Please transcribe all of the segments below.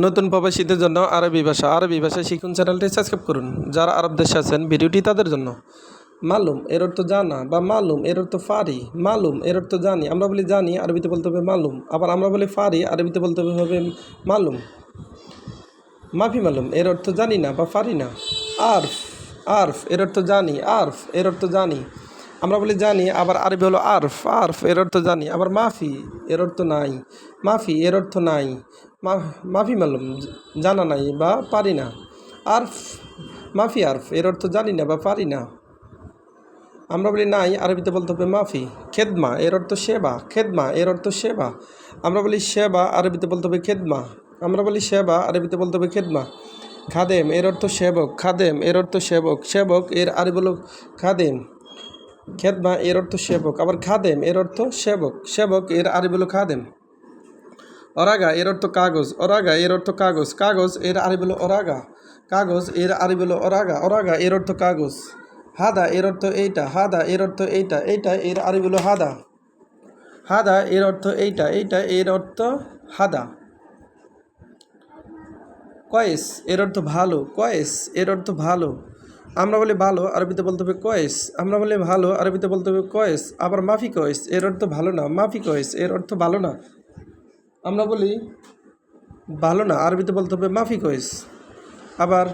নতুন প্রবাসীদের জন্য আরবি ভাষা। আরবি ভাষা শিখুন চ্যানেলটি সাবস্ক্রাইব করুন। যারা আরব দেশে আছেন, ভিডিওটি তাদের জন্য। মালুম, এর অর্থ জানা, বা মালুম, এর অর্থ ফারি। মালুম, এর অর্থ জানি। আমরা বলি জানি, আরবিতে বলতে হবে মালুম। আবার আমরা বলি ফারি, আরবিতে বলতে হবে মালুম। মাফি মালুম, এর অর্থ জানি না, বা ফারি না। আরফ আরফ, এর অর্থ জানি। আরফ, এর অর্থ জানি। আমরা বলি জানি, আবার আরবি হলো আরফ। আরফ, এর অর্থ জানি। আবার মাফি, এর অর্থ নাই। মাফি, এর অর্থ নাই। মাফি মালুম জানা নাই বা পারি না। আরফ মাফি আরফ এর অর্থ জানি না বা পারি না। আমরা বলি নাই, আরবিতে বলতে হবে মাফি। খেদমা, এর অর্থ সেবা। খেদমা, এর অর্থ সেবা। আমরা বলি সেবা, আরবিতে বলতে হবে খেদমা। আমরা বলি সেবা, আরবিতে বলতে হবে খেদমা। খাদেম, এর অর্থ সেবক। খাদেম, এর অর্থ সেবক। সেবক, এর আরবি হলো খাদেম। খেদমা, এর অর্থ সেবক। আবার খাদেম, এর অর্থ সেবক। সেবক, এর আরবি হলো খাদেম। অরাগা এর অর্থ কাগজ অরাগা এর অর্থ কাগজ কাগজ এর আরবি হলো অরাগা কাগজ এর আরবি হলো অরাগা অরাগা এর অর্থ কাগজ হাদা এর অর্থ এইটা হাদা এর অর্থ এইটা এইটা এর আরবি হলো হাদা হাদা এর অর্থ এইটা এইটা এর অর্থ হাদা কয়েস এর অর্থ ভালো কয়েস এর অর্থ ভালো আমরা বলি ভালো আরবিতে বলতে হবে কয়েস আমরা বলি ভালো আরবিতে বলতে হবে কয়েস আবার মাফি কয়েস এর অর্থ ভালো না মাফি কয়েস এর অর্থ ভালো না আমরা বলি, ভালো না, আরবিতে বলতে হবে মাফি কয়েস আবার,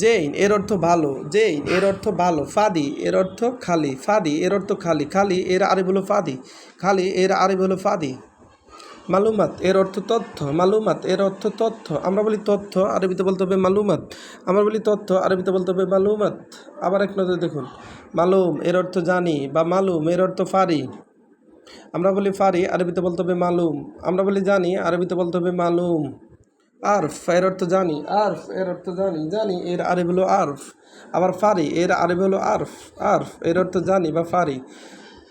জেইন, এর অর্থ ভালো, জেইন, এর অর্থ ভালো, ফাদি, এর অর্থ খালি, ফাদি, এর অর্থ খালি খালি, এর আরে হলো ফাদি, খালি, এর আরে হলো ফাদি। মালুমাত, এর অর্থ তথ্য, মালুমাত, এর অর্থ তথ্য, আমরা বলি তথ্য, আরবিতে বলতে হবে মালুমাত, আমরা বলি তথ্য, আরবিতে বলতে হবে মালুমাত। আবার এক নজর দেখুন, মালুম, এর অর্থ জানি, বা মালুম, এর অর্থ ফারি। আমরা বলি ফারি, আরবিতে বলতে হবে মালুম। আমরা বলি জানি, আরবিতে বলতে হবে মালুম। আরফ, এর অর্থ জানি। আরফ, এর অর্থ জানি। জানি, এর আরবি হলো আরফ। আবার ফারি, এর আরবি হলো আরফ। আরফ, এর অর্থ জানি বা ফারি।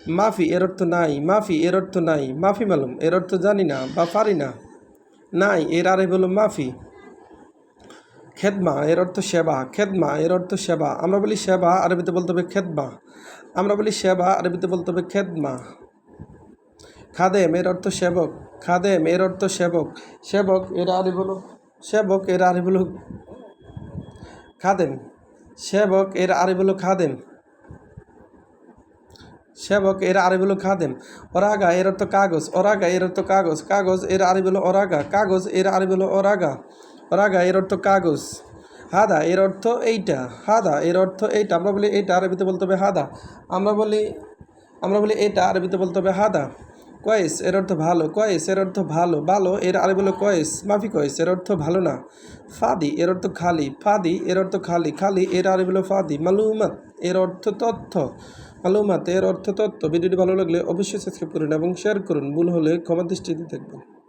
মাফি, এর অর্থ নাই। মাফি, এর অর্থ নাই। মাফি মালুম, এর অর্থ জানি না বা পারি না। নাই, এর আরবি হলো মাফি। খেদমা, এর অর্থ সেবা। খেদমা, এর অর্থ সেবা। আমরা বলি সেবা, আরবিতে বলতে হবে খেদমা। আমরা বলি সেবা, আরবিতে বলতে হবে খেদমা। খাদেম এর অর্থ সেবক। খাদেম এর অর্থ সেবক। সেবক, এর আরবি হলো সেবক, এর আরবি হলো খাদেম। সেবক, এর আরবি হলো খাদেম। সেবক, এর আরবি হলো খাদেম। অরাগা, এর অর্থ কাগজ। অরাগা, এর অর্থ কাগজ। কাগজ, এর আরবি হলো অরাগা। কাগজ, এর আরবি হলো অরাগা। অরাগা, এর অর্থ কাগজ। হাদা, এর অর্থ এইটা। হাদা, এর অর্থ এইটা। আমরা বলি এইটা, আরবিতে বলতে হবে হাদা। আমরা বলি আমরা বলি এটা আরবিতে বলতে হবে হাদা। কয়েস, এর অর্থ ভালো। কয়েস, এর অর্থ ভালো। ভালো, এর আরে বলো কয়েস। মাফি কয়েস, এর অর্থ ভালো না। ফাদি, এর অর্থ খালি। ফাদি, এর অর্থ খালি। খালি, এর আরে বলো ফাদি। মালুমাত, এর অর্থ তথ্য। মালুমাত, এর অর্থ তথ্য। ভিডিওটি ভালো লাগলে অবশ্যই সাবস্ক্রাইব করুন এবং শেয়ার করুন। ভুল হলে ক্ষমা দৃষ্টিতে দেখবেন।